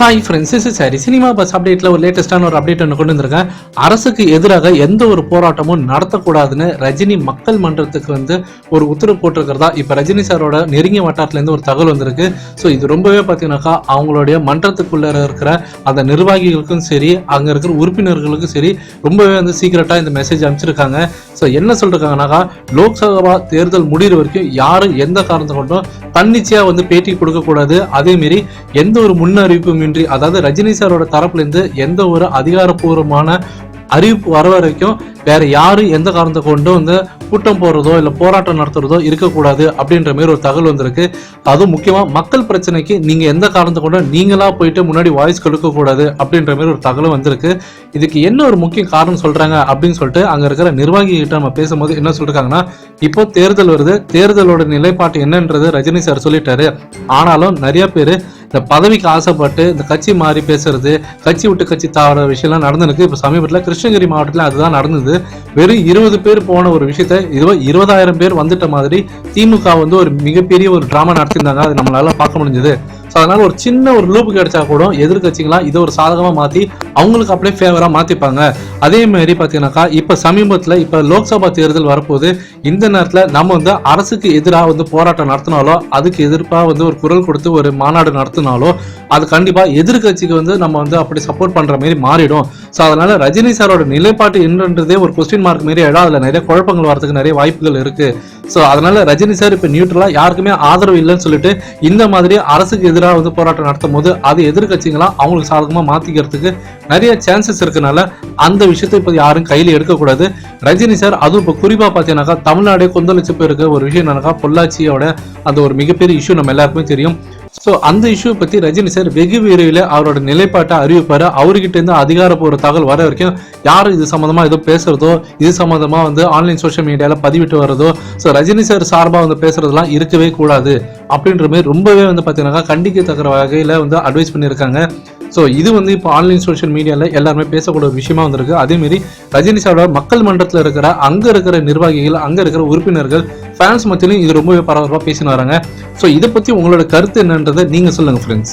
Hi friends இஸ் சரி cinema buzz அப்டேட்ல ஒரு லேட்டஸ்டான ஒரு அப்டேட் ஒன்று கொண்டு வந்திருக்கேன். அரசுக்கு எதிராக எந்த ஒரு போராட்டமும் நடத்தக்கூடாதுன்னு ரஜினி மக்கள் மன்றத்துக்கு வந்து ஒரு உத்தரவு போட்டிருக்கிறதா? இப்போ ரஜினி சாரோட நெருங்கிய வட்டாரத்துலேருந்து ஒரு தகவல் வந்திருக்கு. ஸோ இது ரொம்பவே பார்த்தீங்கன்னாக்கா அவங்களுடைய மன்றத்துக்குள்ள இருக்கிற அந்த நிர்வாகிகளுக்கும் சரி அங்கே இருக்கிற உறுப்பினர்களுக்கும் சரி ரொம்பவே வந்து சீக்கிரட்டாக இந்த மெசேஜ் அனுப்பிச்சிருக்காங்க. ஸோ என்ன சொல்லிருக்காங்கனாக்கா லோக்சபா தேர்தல் முடிகிற வரைக்கும் யாரும் எந்த காரணத்தை கொண்டும் தன்னிச்சையாக வந்து பேட்டி கொடுக்கக்கூடாது. அதேமாரி எந்த ஒரு முன்னறிவிப்பும் இன்றி அதாவது ரஜினி சாரோட தரப்புலேருந்து எந்த ஒரு அதிகாரப்பூர்வமான அறிவிப்பு வர வரைக்கும் வேற யாரும் எந்த காரணத்தை கொண்டும் வந்து கூட்டம் போடுறதோ இல்லை போராட்டம் நடத்துறதோ இருக்கக்கூடாது அப்படின்ற மாதிரி ஒரு தகவல் வந்திருக்கு. அதுவும் முக்கியமாக மக்கள் பிரச்சனைக்கு நீங்கள் எந்த காரணத்தை கூட நீங்களா போயிட்டு முன்னாடி வாய்ஸ் கொடுக்கக்கூடாது அப்படின்ற மாதிரி ஒரு தகவல் வந்திருக்கு. இதுக்கு என்ன ஒரு முக்கிய காரணம் சொல்கிறாங்க அப்படின்னு சொல்லிட்டு அங்கே இருக்கிற நிர்வாகிகிட்ட நம்ம பேசும்போது என்ன சொல்லிருக்காங்கன்னா இப்போ தேர்தல் வருது. தேர்தலோட நிலைப்பாட்டு என்னன்றது ரஜினி சார் சொல்லிட்டாரு. ஆனாலும் நிறைய பேர் இந்த பதவிக்கு ஆசைப்பட்டு இந்த கட்சி மாறி பேசுறது கட்சி விட்டு கட்சி தாவற விஷயம்லாம் நடந்திருக்கு. இப்போ சமீபத்தில் கிருஷ்ணகிரி மாவட்டத்தில் அதுதான் நடந்தது. வெறும் இருபது பேர் போன ஒரு விஷயத்த இதுவோ இருபதாயிரம் பேர் வந்துட்ட மாதிரி திமுக வந்து ஒரு மிகப்பெரிய ஒரு டிராமா நடத்தியிருந்தாங்க. அது நம்மளால பார்க்க முடிஞ்சது. ஸோ அதனால ஒரு சின்ன ஒரு லூப் கிடைச்சா கூட எதிர்கட்சிகளாம் இதை ஒரு சாதகமாக மாற்றி அவங்களுக்கு அப்படியே ஃபேவராக மாற்றிப்பாங்க அதே மாதிரி பார்த்தீங்கன்னாக்கா இப்போ சமீபத்தில் இப்போ லோக்சபா தேர்தல் வரப்போகுது இந்த நேரத்தில் நம்ம வந்து அரசுக்கு எதிராக வந்து போராட்டம் நடத்தினாலோ அதுக்கு எதிர்ப்பாக வந்து ஒரு குரல் கொடுத்து ஒரு மாநாடு நடத்தினாலோ அது கண்டிப்பாக எதிர்கட்சிக்கு வந்து நம்ம வந்து அப்படி சப்போர்ட் பண்ணுற மாதிரி மாறிடும். ஸோ அதனால ரஜினி சாரோட நிலைப்பாட்டு என்னன்றதே ஒரு கொஸ்டின் மார்க் மாரி இடம் அதில் நிறைய குழப்பங்கள் வரதுக்கு நிறைய வாய்ப்புகள் இருக்குது ஸோ அதனால ரஜினி சார் இப்போ நியூட்ரலாக யாருக்குமே ஆதரவு இல்லைன்னு சொல்லிட்டு இந்த மாதிரி அரசுக்கு எதிராக வந்து போராட்டம் நடத்தும் போது அது எதிர்கட்சிகளாம் அவங்களுக்கு சாதகமாக மாற்றிக்கிறதுக்கு நிறைய சான்சஸ் இருக்கனால அந்த விஷயத்தை இப்போ யாரும் கையில் எடுக்கக்கூடாது. ரஜினி சார் அதுவும் இப்போ குறிப்பாக பார்த்தீங்கன்னாக்கா தமிழ்நாடே கொந்தளிச்சு போயிருக்க ஒரு விஷயம் என்னன்னாக்கா பொள்ளாச்சியோட அந்த ஒரு மிகப்பெரிய இஷ்யூ நம்ம எல்லாருக்குமே தெரியும். ஸோ அந்த இஷ்யூ பற்றி ரஜினி சார் வெகு விரைவில் அவரோட நிலைப்பாட்டை அறிவிப்பார். அவர்கிட்ட இருந்து அதிகாரப்பூர்வ தகவல் வர வரைக்கும் யார் இது சம்மந்தமாக ஏதோ பேசுகிறதோ இது சம்மந்தமாக வந்து ஆன்லைன் சோஷியல் மீடியாவில் பதிவிட்டு வர்றதோ ஸோ ரஜினி சார் சார்பாக வந்து பேசுகிறதுலாம் இருக்கவே கூடாது. அப்படின்ற மாதிரி ரொம்பவே வந்து பார்த்தீங்கன்னாக்கா கண்டிக்கத்தக்கிற வகையில் வந்து அட்வைஸ் பண்ணியிருக்காங்க. ஸோ இது வந்து இப்போ ஆன்லைன் சோஷியல் மீடியாவில் எல்லாருமே பேசக்கூடிய விஷயமா வந்திருக்கு. அதேமாரி ரஜினி சாரோட மக்கள் மன்றத்தில் இருக்கிற அங்கே இருக்கிற நிர்வாகிகள் அங்கே இருக்கிற உறுப்பினர்கள் ஃபேன்ஸ் மத்தியிலும் இது ரொம்பவே பரபரப்பாக பேசினு வராங்க. ஸோ இதை பற்றி உங்களோட கருத்து என்னன்றதை நீங்கள் சொல்லுங்கள் ஃப்ரெண்ட்ஸ்